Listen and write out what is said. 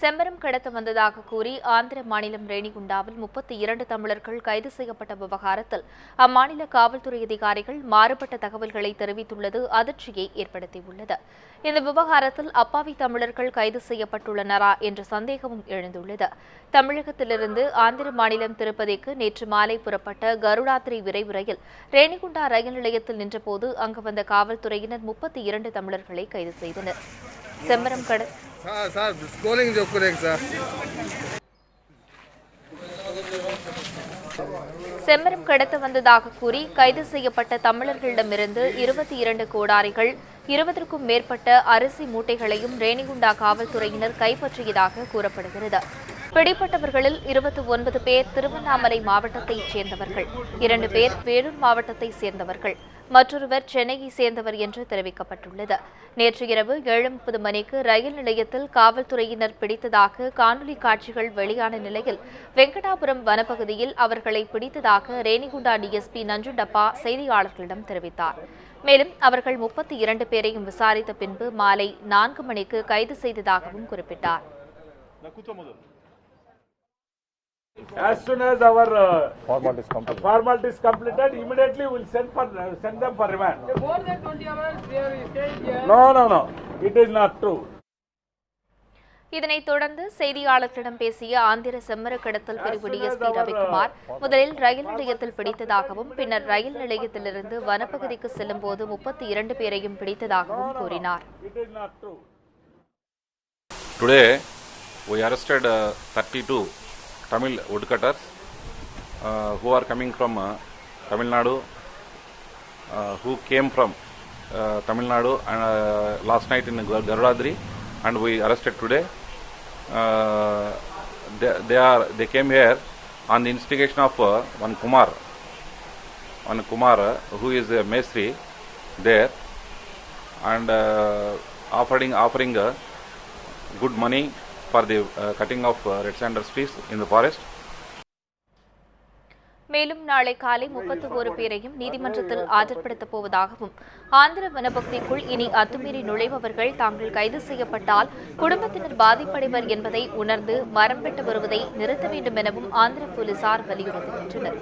செம்பரம் கடத்த வந்ததாக கூறி ஆந்திர மாநிலம் ரேணிகுண்டாவில் முப்பத்தி இரண்டு தமிழர்கள் கைது செய்யப்பட்ட விவகாரத்தில் அம்மாநில காவல்துறை அதிகாரிகள் மாறுபட்ட தகவல்களை தெரிவித்துள்ளது அதிர்ச்சியை ஏற்படுத்தியுள்ளது. இந்த விவகாரத்தில் அப்பாவி தமிழர்கள் கைது செய்யப்பட்டுள்ளனரா என்ற சந்தேகமும் எழுந்துள்ளது. தமிழகத்திலிருந்து ஆந்திர மாநிலம் திருப்பதிக்கு நேற்று மாலை புறப்பட்ட கருடாத்திரி விரைவு ரயில் ரேணிகுண்டா ரயில் நிலையத்தில் நின்றபோது அங்கு வந்த காவல்துறையினர் முப்பத்தி இரண்டு தமிழர்களை கைது செய்தனர். செம்பரம் சார் சார் ஸ்கோலிங் ஜோக் குறேங்க சார். செம்மரம் கடத்த வந்ததாக கூறி கைது செய்யப்பட்ட தமிழர்களிடமிருந்து இருபத்தி இரண்டு கோடாரிகள் இருபதற்கும் மேற்பட்ட அரிசி மூட்டைகளையும் ரேணிகுண்டா காவல்துறையினர் கைப்பற்றியதாக கூறப்படுகிறது. பிடிப்பட்டவர்களில் இருபத்தி ஒன்பது பேர் திருவண்ணாமலை மாவட்டத்தைச் சேர்ந்தவர்கள் இரண்டு பேர் வேலூர் மாவட்டத்தைச் சேர்ந்தவர்கள் மற்றொருவர் சென்னையை சேர்ந்தவர் என்று தெரிவிக்கப்பட்டுள்ளது. நேற்று இரவு ஏழு முப்பது மணிக்கு ரயில் நிலையத்தில் காவல்துறையினர் பிடித்ததாக காணொலி காட்சிகள் வெளியான நிலையில் வெங்கடாபுரம் வனப்பகுதியில் அவர்களை பிடித்ததாக ரேணிகுண்டா டிஎஸ்பி நஞ்சுண்டப்பா செய்தியாளர்களிடம் தெரிவித்தார். மேலும் அவர்கள் முப்பத்தி இரண்டு பேரையும் விசாரித்த பின்பு மாலை நான்கு மணிக்கு கைது செய்ததாகவும் குறிப்பிட்டார். As soon as our uh, formality is completed, immediately we'll send for uh, send them for remand. More than 20 hours they are staying here. No, no, no. It is not true. இதனைத் தொடர்ந்து செய்தியாளர்களிடம் பேசிய ஆந்திர செம்மர கடத்தல் பிரிவு DSP Ravikumar முதலில் ரயில் நிலையத்தில் பிடித்ததாகவும் பின்னர் ரயில் நிலையத்திலிருந்து வனப்பகுதிக்கு செல்லும்போது முப்பத்தி இரண்டு பேரையும் பிடித்ததாகவும் கூறினார் is. Today, we arrested uh, 32 Tamil woodcutters uh, who are coming from uh, Tamil Nadu, uh, who came from uh, Tamil Nadu and, uh, last night in Gar- Garudadri, and we arrested today. Uh, they, they are they came here on the instigation of uh, one Kumar, one Kumar uh, who is a Mesri there, and uh, offering offering. Uh, good money for the uh, cutting of uh, red sanders trees in the forest. மேலும் நாளை காலை முப்பத்தி ஒரு பேரையும் நீதிமன்றத்தில் ஆஜர்படுத்தப் போவதாகவும் ஆந்திர வனப்பகுதிக்குள் இனி அத்துமீறி நுழைபவர்கள் தாங்கள் கைது செய்யப்பட்டால் குடும்பத்தினர் பாதிப்படைவர் என்பதை உணர்ந்து மரம் பெற்று வருவதை நிறுத்த வேண்டும் எனவும் ஆந்திர போலீசார் வலியுறுத்துகின்றனர்